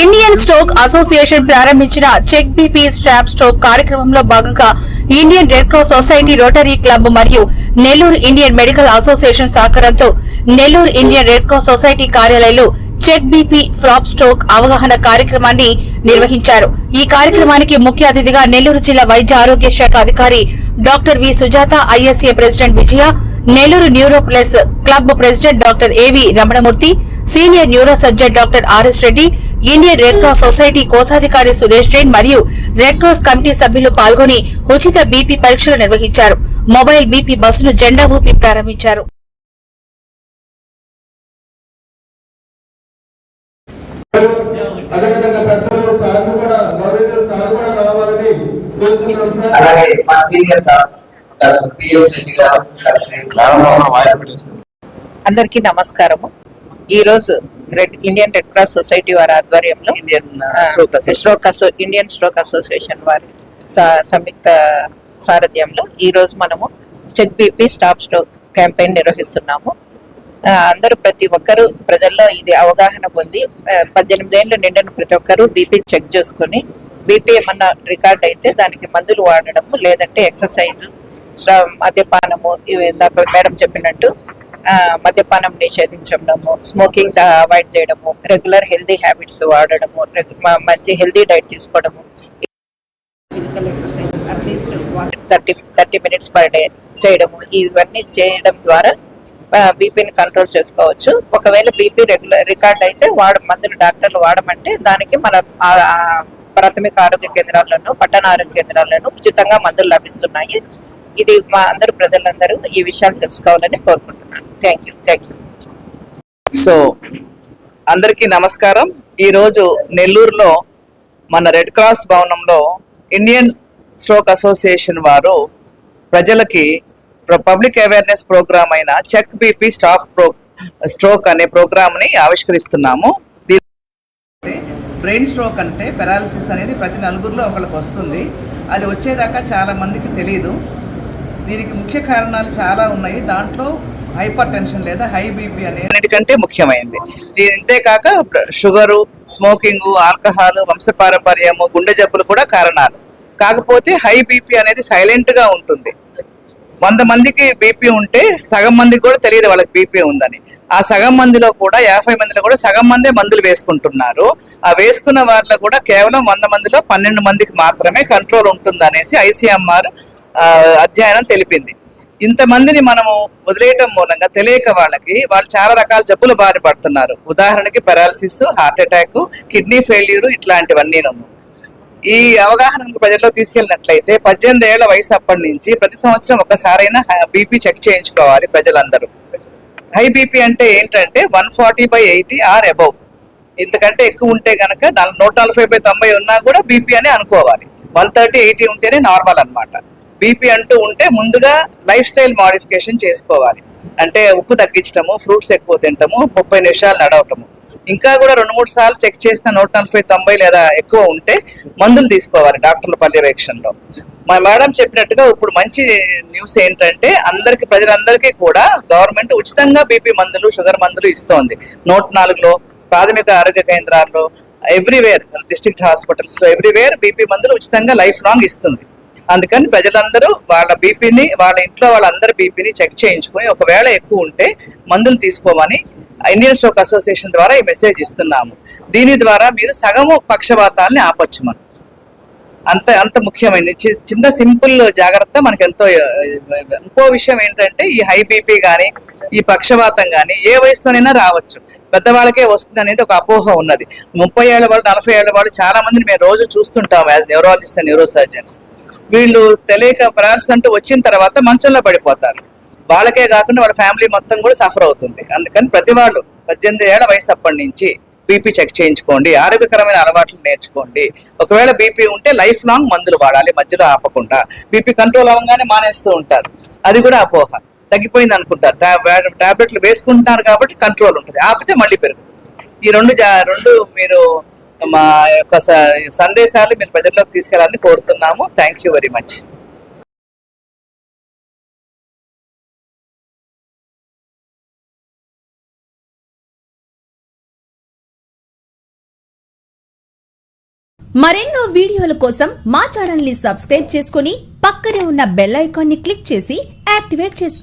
Indian stroke association ప్రారంభించిన check BP stop stroke కార్యక్రమంలో భాగంగా Indian red cross society rotary club మరియు Nellore Indian medical association సహకారంతో Nellore Indian red cross society కార్యాలయంలో check BP ఫ్లాప్ stroke అవగాహన కార్యక్రమాన్ని నిర్వహించారు. ఈ కార్యక్రమానికి ముఖ్య అతిథిగా నెల్లూరు జిల్లా వైద్య ఆరోగ్య శాఖ అధికారి doctor V Sujatha ISA president Vijaya Nellore neuro plus club president doctor AV Ramanamurthy senior neuro surgeon doctor RS Reddy Indian red cross society కోశాధికారి సురేష్ జైన్ మరియు రెడ్ క్రాస్ కమిటీ సభ్యులు పాల్గొని ఉచిత బీపీ పరీక్షలు నిర్వహించారు. మొబైల్ బీపీ బస్సును జెండా ఊపి ప్రారంభించారు. అదేవిధంగా పెద్దలు కూడా సార్ కూడా రావాలని అందరికీ నమస్కారము. ఈ రోజు red Indian red cross society వారి ఆధ్వర్యంలో స్ట్రోక్ అసో ఇండియన్ స్ట్రోక్ అసోసియేషన్ వారి సంయుక్త సారథ్యంలో ఈ రోజు మనము check BP stop stroke campaign నిర్వహిస్తున్నాము. అందరూ ప్రతి ఒక్కరూ ప్రజల్లో ఇది అవగాహన పొంది పద్దెనిమిది ఏళ్ళు నిండిన ప్రతి ఒక్కరూ బీపీ చెక్ చేసుకొని బీపీ ఏమన్నా రికార్డ్ అయితే దానికి మందులు వాడడము లేదంటే ఎక్సర్సైజ్ మద్యపానము ఇవి ఇందాక మేడం చెప్పినట్టు మద్యపానం నిషేధించడము స్మోకింగ్ అవాయిడ్ చేయడము రెగ్యులర్ హెల్దీ హ్యాబిట్స్ వాడడము మంచి హెల్దీ డైట్ తీసుకోవడము physical exercise at least thirty thirty minutes per day చేయడము. ఇవన్నీ చేయడం ద్వారా బీపీని కంట్రోల్ చేసుకోవచ్చు. ఒకవేళ బీపీ రెగ్యులర్ రికార్డ్ అయితే వాడ మందులు డాక్టర్లు వాడమంటే దానికి మన ప్రాథమిక ఆరోగ్య కేంద్రాల్లోనూ పట్టణ ఆరోగ్య కేంద్రాలను ఉచితంగా మందులు లభిస్తున్నాయి. ఇది మా అందరూ ప్రజలందరూ ఈ విషయాలు తెలుసుకోవాలని కోరుకుంటున్నాను. Thank you thank you so అందరికీ నమస్కారం. ఈరోజు నెల్లూరులో మన రెడ్ క్రాస్ భవనంలో ఇండియన్ స్ట్రోక్ అసోసియేషన్ వారు ప్రజలకి పబ్లిక్ అవేర్నెస్ ప్రోగ్రామ్ అయిన చెక్ బీపీ స్టాప్ ప్రో స్ట్రోక్ అనే ప్రోగ్రామ్ని ఆవిష్కరిస్తున్నాము. బ్రెయిన్ స్ట్రోక్ అంటే పెరాలసిస్ అనేది ప్రతి నలుగురిలో ఒకరికి వస్తుంది. అది వచ్చేదాకా చాలా మందికి తెలియదు దీనికి ముఖ్య కారణాలు చాలా ఉన్నాయి. దాంట్లో హైపర్ టెన్షన్ లేదా హై బీపీ అనేది ముఖ్యమైనది దీని ఇంతేకాక షుగరు స్మోకింగ్ ఆల్కహాల్ వంశపారపర్యము గుండె జబ్బులు కూడా కారణాలు. కాకపోతే హై బీపీ అనేది సైలెంట్గా ఉంటుంది. వంద మందికి బీపీ ఉంటే సగం మందికి కూడా తెలియదు వాళ్ళకి బీపీ ఉందని. ఆ సగం మందిలో కూడా యాభై మందిలో కూడా సగం మందే మందులు వేసుకుంటున్నారు. ఆ వేసుకున్న వారిలో కూడా కేవలం వంద మందిలో పన్నెండు మందికి మాత్రమే కంట్రోల్ ఉంటుంది అనేసి ఐసీఎంఆర్ అధ్యయనం తెలిపింది. ఇంతమందిని మనము వదిలేయటం మూలంగా తెలియక వాళ్ళకి వాళ్ళు చాలా రకాల జబ్బులు బారి పడుతున్నారు. ఉదాహరణకి paralysis heart attack kidney failure ఇట్లాంటివన్నీ ఈ అవగాహన ప్రజల్లో తీసుకెళ్ళినట్లయితే పద్దెనిమిది ఏళ్ళ వయసు అప్పటి నుంచి ప్రతి సంవత్సరం ఒకసారైనా బీపీ చెక్ చేయించుకోవాలి ప్రజలందరూ. హై బీపీ అంటే ఏంటంటే one forty by eighty or above ఇంతకంటే ఎక్కువ ఉంటే కనుక నూట నలభై బై తొంభై ఉన్నా కూడా బీపీ అని అనుకోవాలి. వన్ థర్టీ ఎయిటీ ఉంటేనే నార్మల్ అన్నమాట. బీపీ అంటూ ఉంటే ముందుగా లైఫ్ స్టైల్ మాడిఫికేషన్ చేసుకోవాలి. అంటే ఉప్పు తగ్గించడము ఫ్రూట్స్ ఎక్కువ తింటము ముప్పై నిమిషాలు నడవటము. ఇంకా కూడా రెండు మూడు సార్లు చెక్ చేసిన నూట నలభై తొంభై లేదా ఎక్కువ ఉంటే మందులు తీసుకోవాలి డాక్టర్ల పర్యవేక్షణలో. మా మేడం చెప్పినట్టుగా ఇప్పుడు మంచి న్యూస్ ఏంటంటే అందరికి ప్రజలందరికీ కూడా గవర్నమెంట్ ఉచితంగా బీపీ మందులు షుగర్ మందులు ఇస్తోంది. నూట నాలుగులో ప్రాథమిక ఆరోగ్య కేంద్రాల్లో ఎవ్రీవేర్ డిస్ట్రిక్ట్ హాస్పిటల్స్లో ఎవ్రీవేర్ బీపీ మందులు ఉచితంగా లైఫ్ లాంగ్ ఇస్తుంది. అందుకని ప్రజలందరూ వాళ్ళ బీపీని వాళ్ళ ఇంట్లో వాళ్ళందరి బీపీని చెక్ చేయించుకుని ఒకవేళ ఎక్కువ ఉంటే మందులు తీసుకోమని ఇండియన్ స్ట్రోక్ అసోసియేషన్ ద్వారా ఈ మెసేజ్ ఇస్తున్నాము. దీని ద్వారా మీరు సగము పక్షపాతాలని ఆపొచ్చు మనం. అంత అంత ముఖ్యమైనది చి- చిన్న సింపుల్ జాగ్రత్త మనకి ఎంతో ఇంకో విషయం ఏంటంటే ఈ హై బీపీ కానీ ఈ పక్షవాతం కానీ ఏ వయసులోనైనా రావచ్చు. పెద్దవాళ్ళకే వస్తుంది అనేది ఒక అపోహ ఉన్నది. ముప్పై ఏళ్ళ వాళ్ళు నలభై ఏళ్ళ వాళ్ళు చాలా మందిని మేము రోజు చూస్తుంటాం as neurologist and neurosurgeons వీళ్ళు తెలియక పరాలసిస్ అంటూ వచ్చిన తర్వాత మంచంలో పడిపోతారు. వాళ్ళకే కాకుండా వాళ్ళ ఫ్యామిలీ మొత్తం కూడా సఫర్ అవుతుంది. అందుకని ప్రతి వాళ్ళు పద్దెనిమిది ఏళ్ళ వయసు అప్పటి నుంచి బీపీ చెక్ చేయించుకోండి ఆరోగ్యకరమైన అలవాట్లు నేర్చుకోండి. ఒకవేళ బీపీ ఉంటే లైఫ్ లాంగ్ మందులు వాడాలి మధ్యలో ఆపకుండా. బీపీ కంట్రోల్ అవ్వగానే మానేస్తూ ఉంటారు. అది కూడా అపోహ. తగ్గిపోయింది అనుకుంటారు. టాబ్లెట్లు వేసుకుంటున్నారు కాబట్టి కంట్రోల్ ఉంటుంది. ఆపితే మళ్ళీ పెరుగుతుంది. ఈ రెండు జా- రెండు మీరు మా యొక్క సందేశాలు మీరు ప్రజల్లోకి తీసుకెళ్ళాలని కోరుతున్నాము. థ్యాంక్ యూ వెరీ మచ్ మరెన్నో వీడియోల కోసం మా ఛానల్ని సబ్స్క్రైబ్ చేసుకుని పక్కనే ఉన్న బెల్ ఐకాన్ని క్లిక్ చేసి యాక్టివేట్ చేసుకోండి